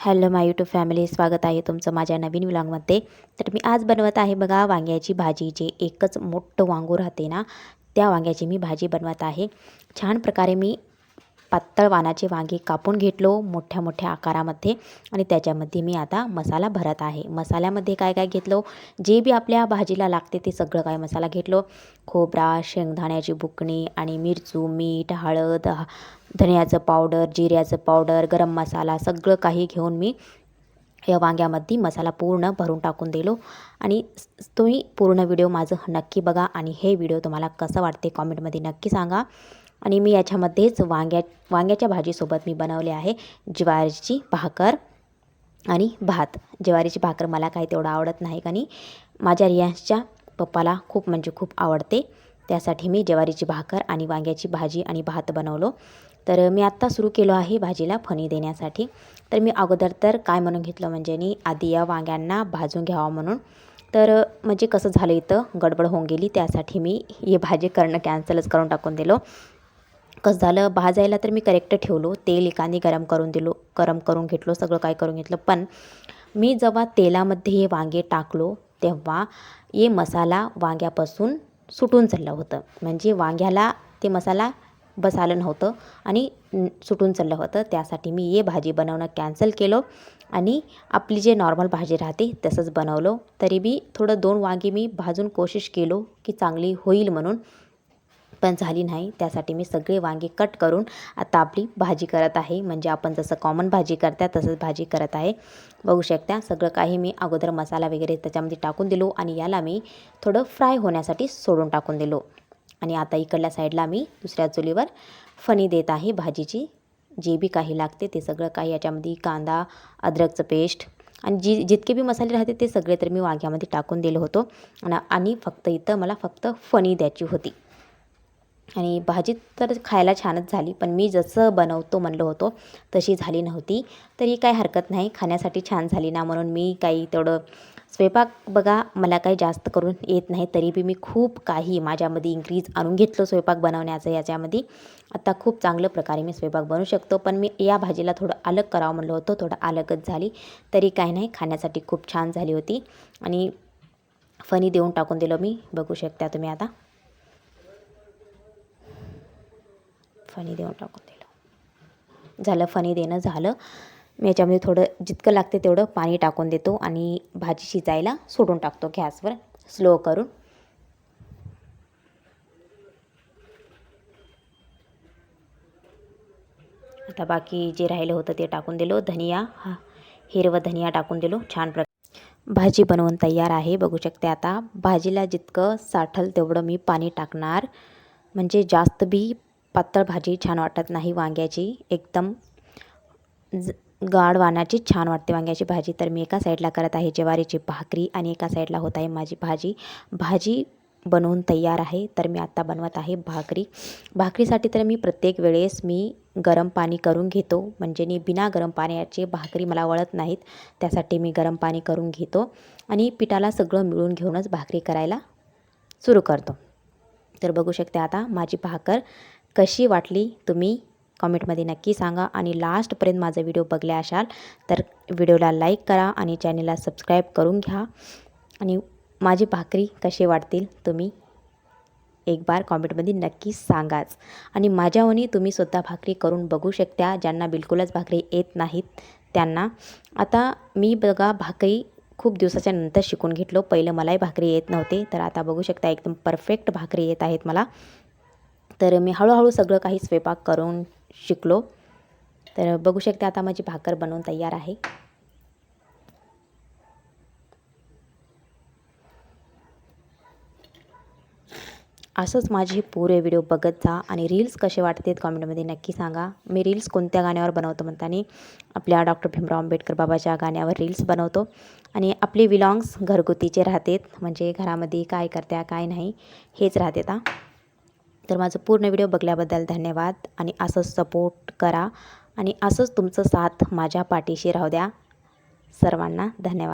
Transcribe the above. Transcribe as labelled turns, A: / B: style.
A: Hello माय YouTube family स्वागत आहे तुमचं माझ्या नवीन व्लॉगमध्ये. तर मी आज बनवत आहे बघा वांग्याची भाजी जे एकच मोठं वांगू राहते ना त्या वांग्याची मी भाजी बनवत आहे. छान प्रकारे मी पातळ वानाचे वांगे कापून घेतलो मोठ्या मोठ्या आकारामध्ये आणि त्याच्यामध्ये मी आता मसाला भरत आहे. मसाल्यामध्ये काय काय घेतलो? जे बी आपल्या भाजीला लागते ते सगळं काय मसाला घेतलो. खोबरा शेंगदाण्याची बुकणी आणि मिरचू मीठ हळद धनियाचं पावडर जिऱ्याचं पावडर गरम मसाला सगळं काही घेऊन मी या वांग्यामध्ये मसाला पूर्ण भरून टाकून दिलो. आणि तुम्ही पूर्ण व्हिडिओ माझं नक्की बघा आणि हे व्हिडिओ तुम्हाला कसं वाटते कॉमेंटमध्ये नक्की सांगा. आणि मी याच्यामध्येच वांग्या वांग्याच्या भाजीसोबत मी बनवले आहे. ज्वारीची भाकर आणि भात. ज्वारीची भाकर मला काही तेवढं आवडत नाही आणि माझ्या रियांशच्या पप्पाला खूप म्हणजे खूप आवडते. त्यासाठी मी ज्वारीची भाकर आणि वांग्याची भाजी आणि भात बनवलो. तर मी आत्ता सुरू केलो आहे भाजीला फणी देण्यासाठी. तर मी अगोदर तर काय म्हणून घेतलं म्हणजे मी आधी या वांग्यांना भाजून घ्यावं म्हणून. तर म्हणजे कसं झालं इथं? गडबड होऊन गेली. त्यासाठी मी हे भाजी करणं कॅन्सलच करून टाकून दिलो. कसं झालं भाजायला तर मी करेक्ट ठेवलो तेल एकाने गरम करून दिलो गरम करून घेतलो सगळं काय करून घेतलं. पण मी जेव्हा तेलामध्ये हे वांगे टाकलो तेव्हा हे मसाला वांग्यापासून सुटून चाललं होतं. म्हणजे वांग्याला ते मसाला बसालं नव्हतं आणि सुटून चाललं होतं. त्यासाठी मी हे भाजी बनवणं कॅन्सल केलं आणि आपली जे नॉर्मल भाजी राहते तसंच बनवलं. तरी बी थोडं दोन वांगे मी भाजून कोशिश केलो की चांगली होईल म्हणून. पण झाली नाही. त्यासाठी मी सगळे वांगे कट करून आता आपली भाजी करत आहे. म्हणजे आपण जसं कॉमन भाजी करता तसंच भाजी करत आहे. बघू शकता सगळं काही मी अगोदर मसाला वगैरे त्याच्यामध्ये टाकून दिलो आणि याला मी थोडं फ्राय होण्यासाठी सोडून टाकून दिलो. आणि आता इकडल्या साईडला मी दुसऱ्या चुलीवर फणी देत आहे भाजीची. जे बी काही लागते ते सगळं काही याच्यामध्ये कांदा अद्रकचं पेस्ट आणि जी जितके बी मसाले राहते ते सगळे तर मी वांग्यामध्ये टाकून दिलं होतो. आणि फक्त इथं मला फक्त फणी द्यायची होती. आणि भाजी तर खायला छानच झाली पण मी जसं बनवतो म्हणलो होतो तशी झाली नव्हती. तरी काही हरकत नाही खाण्यासाठी छान झाली ना म्हणून मी काही तेवढं स्वयंपाक बघा मला काही जास्त करून येत नाही तरी बी मी खूप काही माझ्यामध्ये इन्क्रीज आणून घेतलं स्वयंपाक बनवण्याचं याच्यामध्ये. आता खूप चांगल्या प्रकारे मी स्वयंपाक बनवू शकतो पण मी या भाजीला थोडं अलग करावं म्हणलं होतं थोडं अलगच झाली. तरी काही नाही खाण्यासाठी खूप छान झाली होती. आणि फणी देऊन टाकून दिलं मी बघू शकता तुम्ही आता. फणी देऊन टाकून दिलं झालं फणी देणं झालं. मी याच्यामध्ये थोडं जितकं लागते तेवढं पाणी टाकून देतो आणि भाजी शिजायला सोडून टाकतो गॅसवर स्लो करून. आता बाकी जे राहिलं होतं ते टाकून दिलो. धनिया हा हिरवं धनिया टाकून दिलो. छान प्रकार भाजी बनवून तयार आहे. बघू शकते आता भाजीला जितकं साठल तेवढं मी पाणी टाकणार. म्हणजे जास्त बी पातळ भाजी छान वाटत नाही वांग्याची. एकदम ज गाड वाणाची छान वाटते वांग्याची भाजी. तर मी एका साईडला करत आहे ज्वारीची भाकरी आणि एका साईडला होत आहे माझी भाजी. भाजी बनवून तयार आहे. तर मी आत्ता बनवत आहे भाकरी. भाकरीसाठी तर मी प्रत्येक वेळेस मी गरम पाणी करून घेतो. म्हणजे मी बिना गरम पाण्याचे भाकरी मला वळत नाहीत. त्यासाठी मी गरम पाणी करून घेतो आणि पिठाला सगळं मिळून घेऊनच भाकरी करायला सुरू करतो. तर बघू शकते आता माझी भाकर कशी वाटली तुम्ही कॉमेंटमध्ये नक्की सांगा. आणि लास्टपर्यंत माझा व्हिडिओ बघल्या असाल तर व्हिडिओला लाईक करा आणि चॅनलला सबस्क्राईब करून घ्या. आणि माझी भाकरी कसे वाटतील तुम्ही एक बार कॉमेंटमध्ये नक्की सांगाच. आणि माझ्यावनी तुम्ही स्वतः भाकरी करून बघू शकता ज्यांना बिलकुलच भाकरी येत नाहीत त्यांना. आता मी बघा भाकरी खूप दिवसाच्या नंतर शिकून घेतलो. पहिलं मलाही भाकरी येत नव्हते तर आता बघू शकता एकदम परफेक्ट भाकरी येत आहेत मला. तर मी हळूहळू सगळं काही स्वयंपाक करून शिकलो. तर बघू शकते आता माझी भाकर बनवून तयार आहे. असंच माझी पुरे व्हिडिओ बघत जा आणि रील्स कसे वाटतात कॉमेंटमध्ये नक्की सांगा. मी रील्स कोणत्या गाण्यावर बनवतो म्हणताना आपल्या डॉक्टर भीमराव आंबेडकर बाबाच्या गाण्यावर रील्स बनवतो. आणि आपले विलॉंग्स घरगुतीचे राहतात. म्हणजे घरामध्ये काय करत्या काय नाही हेच राहते आता तर माझं पूर्ण व्हिडिओ बघल्याबद्दल धन्यवाद आणि असंच सपोर्ट करा आणि असंच तुमचं साथ माझ्या पाठीशी राहू द्या. सर्वांना धन्यवाद.